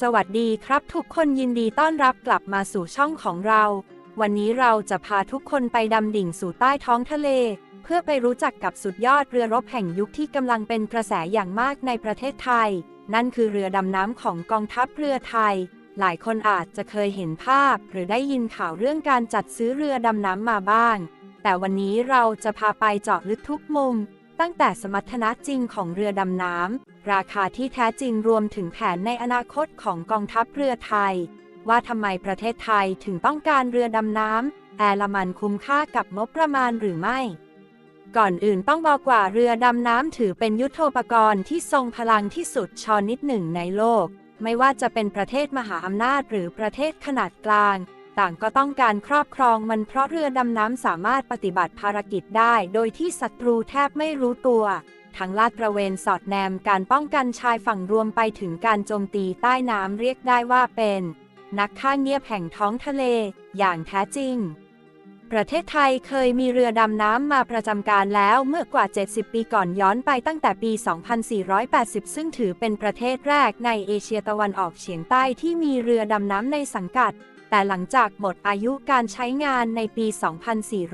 สวัสดีครับทุกคนยินดีต้อนรับกลับมาสู่ช่องของเรา วันนี้เราจะพาทุกคนไปดำดิ่งสู่ใต้ท้องทะเล เพื่อไปรู้จักกับสุดยอดเรือรบแห่งยุคที่กำลังเป็นกระแสอย่างมากในประเทศไทย นั่นคือเรือดำน้ำของกองทัพเรือไทย หลายคนอาจจะเคยเห็นภาพ หรือได้ยินข่าวเรื่องการจัดซื้อเรือดำน้ำมาบ้าง แต่วันนี้เราจะพาไปเจาะลึกทุกมุม ตั้งแต่สมรรถนะจริงของเรือดำน้ำ ราคาที่แท้จริงรวมถึงแผนในอนาคตของกองทัพเรือไทย ว่าทำไมประเทศไทยถึงต้องการเรือดำน้ำแอลมันคุ้มค่ากับงบประมาณหรือไม่ ก่อนอื่นต้องบอกว่าเรือดำน้ำถือเป็นยุทโธปกรณ์ที่ทรงพลังที่สุดชอนิดหนึ่งในโลก ไม่ว่าจะเป็นประเทศมหาอำนาจหรือประเทศขนาดกลางต่างก็ต้องการครอบครองมันเพราะเรือดำน้ำสามารถปฏิบัติภารกิจได้ โดยที่ศัตรูแทบไม่รู้ตัว ทั้งลาดตระเวนสอดแนมการป้องกันชายฝั่งรวมไปถึงการโจมตีใต้น้ำเรียกได้ว่าเป็น นักฆ่าเงียบแห่งท้องทะเล อย่างแท้จริง ประเทศไทยเคยมีเรือดำน้ำมาประจำการแล้วเมื่อกว่า 70 ปีก่อนย้อนไปตั้งแต่ปี 2480 ซึ่งถือเป็นประเทศแรกในเอเชียตะวันออกเฉียงใต้ที่มีเรือดำน้ำในสังกัด แต่หลังจากหมดอายุการใช้งานในปี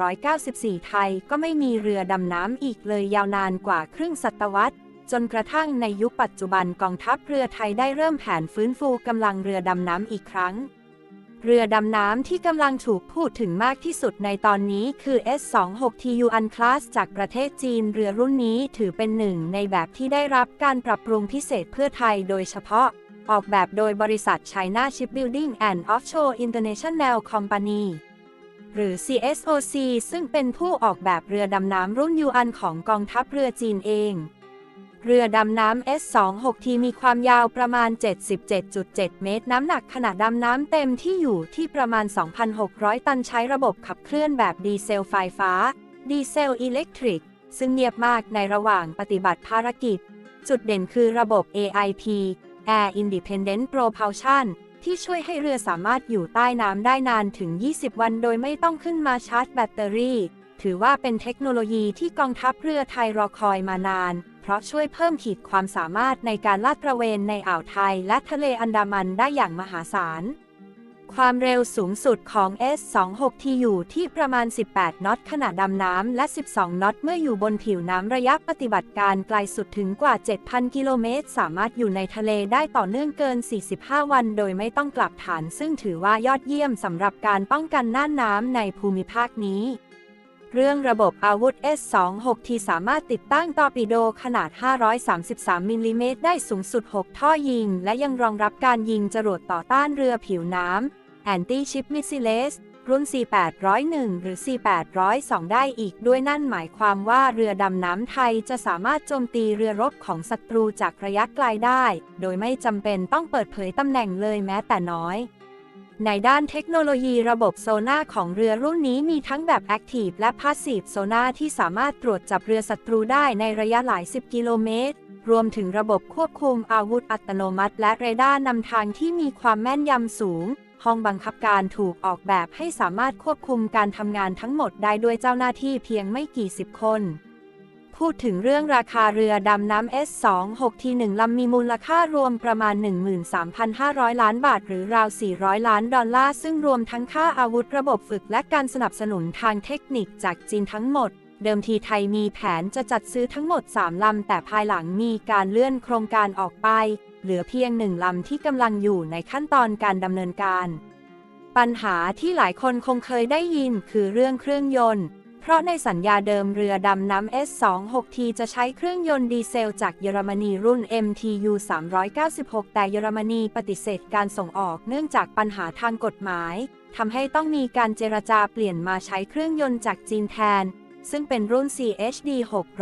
2494 ไทยก็ไม่มีเรือดำน้ำอีกเลยยาวนานกว่าครึ่งศตวรรษ จนกระทั่งในยุคปัจจุบันกองทัพเรือไทยได้เริ่มแผนฟื้นฟูกำลังเรือดำน้ำอีกครั้ง เรือดำน้ำที่กำลังถูกพูดถึงมากที่สุดในตอนนี้คือ S26TU Unclass จากประเทศจีนเรือรุ่นนี้ถือเป็นหนึ่งในแบบที่ได้รับการปรับปรุงพิเศษเพื่อไทยโดยเฉพาะ ออกแบบโดยบริษัท China Shipbuilding and Offshore International Company หรือ CSOC ซึ่งเป็นผู้ออกแบบเรือดำน้ำรุ่นยูอันของกองทัพเรือจีนเอง เรือดำน้ำ S26T มีความยาวประมาณ 77.7 เมตร น้ำหนักขณะดำน้ำเต็มที่อยู่ที่ประมาณ 2,600 ตันใช้ระบบขับเคลื่อนแบบดีเซลไฟฟ้า ดีเซลอิเล็กทริก ซึ่งเงียบมากในระหว่างปฏิบัติภารกิจ จุดเด่นคือระบบ AIP Air Independent Propulsion ที่ช่วยให้เรือสามารถอยู่ใต้น้ำได้นานถึง 20 วันโดยไม่ต้องขึ้นมาชาร์จแบตเตอรี่ ถือว่าเป็นเทคโนโลยีที่กองทัพเรือไทยรอคอยมานาน เพราะช่วยเพิ่มขีดความสามารถในการลาดตระเวนในอ่าวไทยและทะเลอันดามันได้อย่างมหาศาล ความเร็วสูงสุดของ S26T อยู่ที่ประมาณ 18นอตขณะดำน้ำและ 12นอตเมื่ออยู่บนผิวน้ำระยะปฏิบัติการไกลสุดถึงกว่า 7,000 กิโลเมตร สามารถอยู่ในทะเลได้ต่อเนื่องเกิน 45 วันโดยไม่ต้องกลับฐาน ซึ่งถือว่ายอดเยี่ยมสำหรับการป้องกันน่านน้ำในภูมิภาคนี้เรื่องระบบอาวุธ S26T สามารถติดตั้งตอร์ปิโดขนาด 533 มิลลิเมตรได้สูงสุด 6 ท่อยิง และยังรองรับการยิงจรวดต่อต้านเรือผิวน้ำ Anti-Ship Missiles รุ่น C801 หรือ C802 ได้อีกด้วยนั่นหมายความว่าเรือดำน้ำไทยจะสามารถโจมตีเรือรบของศัตรูจากระยะไกลได้ โดยไม่จำเป็นต้องเปิดเผยตำแหน่งเลยแม้แต่น้อย ในด้านเทคโนโลยีระบบโซน่าของเรือรุ่นนี้มีทั้งแบบ Active และ Passive โซน่าที่สามารถตรวจจับเรือศัตรูได้ในระยะหลาย 10 กิโลเมตรรวมถึงระบบควบคุมอาวุธอัตโนมัติ และเรดาร์นำทางที่มีความแม่นยำสูง ห้องบังคับการถูกออกแบบให้สามารถควบคุมการทำงานทั้งหมดได้ด้วยเจ้าหน้าที่เพียงไม่กี่สิบคน พูดถึงเรื่องราคาเรือดำน้ำ S26 ที1ลำมีมูลค่ารวมประมาณ 13,500 ล้านบาท หรือราว 400 ล้านดอลลาร์ ซึ่งรวมทั้งค่าอาวุธระบบฝึกและการสนับสนุนทางเทคนิคจากจีนทั้งหมด เดิมทีไทยมีแผนจะจัดซื้อทั้งหมด 3 ลำ แต่ภายหลังมีการเลื่อนโครงการออกไป เหลือเพียงหนึ่งลำที่กำลังอยู่ในขั้นตอนการดำเนินการ ปัญหาที่หลายคนคงเคยได้ยินคือเรื่องเครื่องยนต์ เพราะในสัญญาเดิมเรือดำน้ำ S26T จะใช้เครื่องยนต์ดีเซลจากเยอรมนีรุ่น MTU 396 แต่เยอรมนีปฏิเสธการส่งออกเนื่องจากปัญหาทางกฎหมายทำให้ต้องมีการเจรจาเปลี่ยนมาใช้เครื่องยนต์จากจีนแทน ซึ่งเป็นรุ่น CHD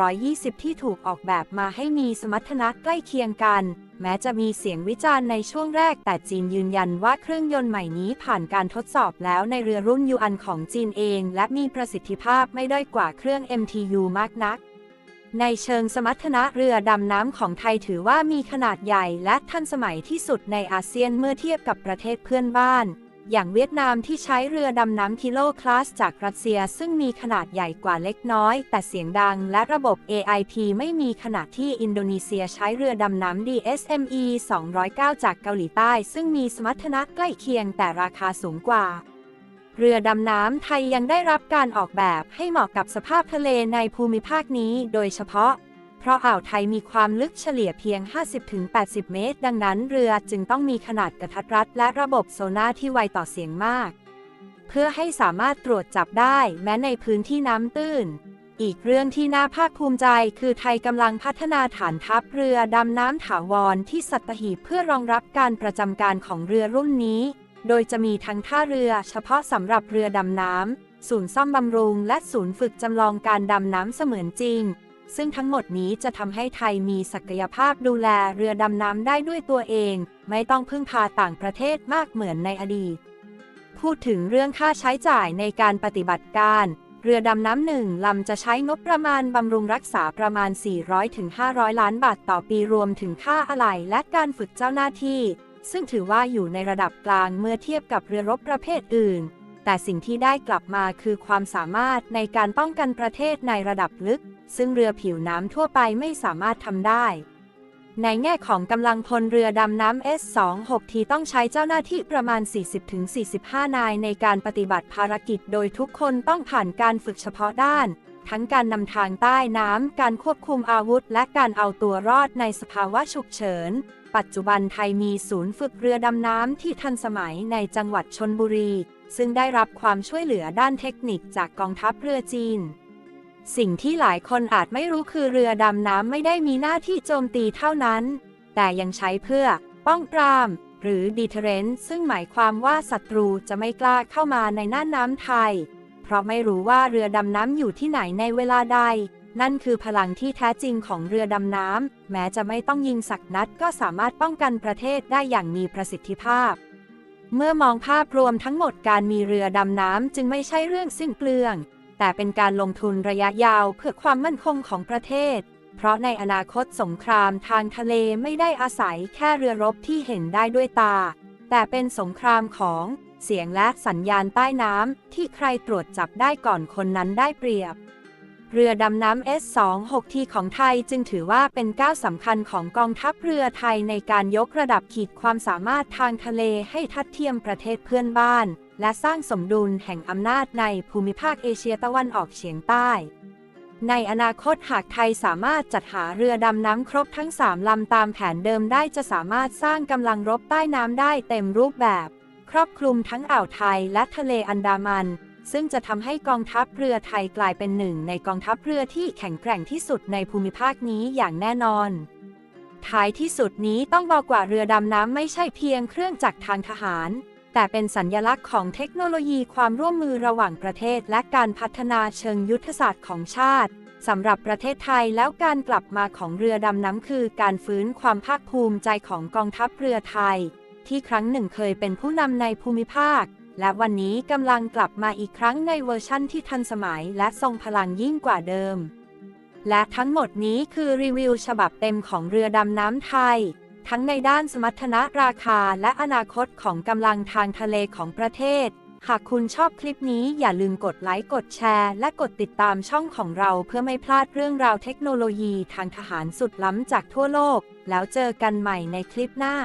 620 ที่ถูกออกแบบมาให้มีสมรรถนะใกล้เคียงกัน แม้จะมีเสียงวิจารณ์ในช่วงแรก แต่จีนยืนยันว่าเครื่องยนต์ใหม่นี้ผ่านการทดสอบแล้วในเรือรุ่นยูอันของจีนเอง และมีประสิทธิภาพไม่ด้อยกว่าเครื่อง MTU มากนัก ในเชิงสมรรถนะเรือดำน้ำของไทยถือว่ามีขนาดใหญ่และทันสมัยที่สุดในอาเซียนเมื่อเทียบกับประเทศเพื่อนบ้าน อย่างเวียดนามที่ใช้เรือดำน้ำคิโลคลาสจากรัสเซีย ซึ่งมีขนาดใหญ่กว่าเล็กน้อย แต่เสียงดังและระบบ AIP ไม่มีขณะที่อินโดนีเซียใช้เรือดำน้ำ DSME 209 จากเกาหลีใต้ ซึ่งมีสมรรถนะใกล้เคียงแต่ราคาสูงกว่า เรือดำน้ำไทยยังได้รับการออกแบบให้เหมาะกับสภาพทะเลในภูมิภาคนี้ โดยเฉพาะ เพราะอ่าวไทยมีความลึกเฉลี่ยเพียง 50-80 เมตร ดังนั้นเรือจึงต้องมีขนาดกระทัดรัดและระบบโซน่าที่ไวต่อเสียงมาก เพื่อให้สามารถตรวจจับได้แม้ในพื้นที่น้ำตื้น อีกเรื่องที่น่าภาคภูมิใจ คือไทยกำลังพัฒนาฐานทัพเรือดำน้ำถาวรที่สัตหีบเพื่อรองรับการประจำการของเรือรุ่นนี้ โดยจะมีทั้งท่าเรือเฉพาะสำหรับเรือดำน้ำศูนย์ซ่อมบำรุง และศูนย์ฝึกจำลองการดำน้ำเสมือนจริง ซึ่งทั้งหมดนี้จะทำให้ไทยมีศักยภาพดูแลเรือดำน้ำได้ด้วยตัวเอง ไม่ต้องพึ่งพาต่างประเทศมากเหมือนในอดีต พูดถึงเรื่องค่าใช้จ่ายในการปฏิบัติการ เรือดำน้ำหนึ่งลำจะใช้งบประมาณบำรุงรักษาประมาณ 400-500 ล้านบาทต่อปีรวมถึงค่าอะไหล่และการฝึกเจ้าหน้าที่ ซึ่งถือว่าอยู่ในระดับกลางเมื่อเทียบกับเรือรบประเภทอื่น แต่สิ่งที่ได้กลับมาคือความสามารถในการป้องกันประเทศในระดับลึก ซึ่งเรือผิวน้ำทั่วไปไม่สามารถทำได้ ในแง่ของกำลังพลเรือดำน้ำ S26 ทีต้องใช้เจ้าหน้าที่ประมาณ 40-45 นายในการปฏิบัติภารกิจ โดยทุกคนต้องผ่านการฝึกเฉพาะด้าน ทั้งการนำทางใต้น้ำ การควบคุมอาวุธ และการเอาตัวรอดในสภาวะฉุกเฉิน ปัจจุบันไทยมีศูนย์ฝึกเรือดำน้ำที่ทันสมัยในจังหวัดชนบุรีซึ่งได้รับความช่วยเหลือด้านเทคนิคจากกองทัพเรือจีน สิ่งที่หลายคนอาจไม่รู้คือเรือดำน้ำไม่ได้มีหน้าที่โจมตีเท่านั้น แต่ยังใช้เพื่อ ป้องปราม หรือ deterrent ซึ่งหมายความว่าศัตรูจะไม่กล้าเข้ามาในน่านน้ำไทย เพราะไม่รู้ว่าเรือดำน้ำอยู่ที่ไหนในเวลาใด นั่นคือพลังที่แท้จริงของเรือดำน้ำแม้จะไม่ต้องยิงสักนัดก็สามารถป้องกันประเทศได้อย่างมีประสิทธิภาพ เมื่อมองภาพรวมทั้งหมดการมีเรือดำน้ำจึงไม่ใช่เรื่องสิ้นเปลือง แต่เป็นการลงทุนระยะยาวเพื่อความมั่นคงของประเทศ เพราะในอนาคตสงครามทางทะเลไม่ได้อาศัยแค่เรือรบที่เห็นได้ด้วยตา แต่เป็นสงครามของเสียงและสัญญาณใต้น้ำที่ใครตรวจจับได้ก่อนคนนั้นได้เปรียบ เรือดำน้ำ S26T ของไทยจึงถือว่าเป็นก้าวสำคัญของกองทัพเรือไทยในการยกระดับขีดความสามารถทางทะเลให้ทัดเทียมประเทศเพื่อนบ้าน และสร้างสมดุลแห่งอำนาจในภูมิภาคเอเชียตะวันออกเฉียงใต้ ในอนาคตหากไทยสามารถจัดหาเรือดำน้ำครบทั้ง 3 ลำตามแผนเดิมได้จะสามารถสร้างกำลังรบใต้น้ำได้เต็มรูปแบบ ครอบคลุมทั้งอ่าวไทยและทะเลอันดามัน ซึ่งจะทำให้กองทัพเรือไทยกลายเป็นหนึ่ง ในกองทัพเรือที่แข็งแกร่งที่สุดในภูมิภาคนี้อย่างแน่นอนท้ายที่สุดนี้ต้องบอกว่าเรือดำน้ำไม่ใช่เพียงเครื่องจักรทางทหาร แต่เป็นสัญญลักษณ์ของเทคโนโลยีความร่วมมือระหว่างประเทศ และการพัฒนาเชิงยุทธศาสตร์ของชาติสำหรับประเทศไทยแล้วการกลับมาของเรือดำน้ำคือการฟื้นความภาคภูมิใจของกองทัพเรือไทย ที่ครั้งหนึ่งเคยเป็นผู้นำในภูมิภาค และวันนี้กำลังกลับมาอีกครั้งในเวอร์ชั่นที่ทันสมัยและทรงพลังยิ่งกว่าเดิม และทั้งหมดนี้คือรีวิวฉบับเต็มของเรือดำน้ำไทย ทั้งในด้านสมรรถนะราคาและอนาคตของกำลังทางทะเลของประเทศ หากคุณชอบคลิปนี้อย่าลืมกดไลค์ กดแชร์ และกดติดตามช่องของเราเพื่อไม่พลาดเรื่องราวเทคโนโลยีทางทหารสุดล้ำจากทั่วโลก แล้วเจอกันใหม่ในคลิปหน้า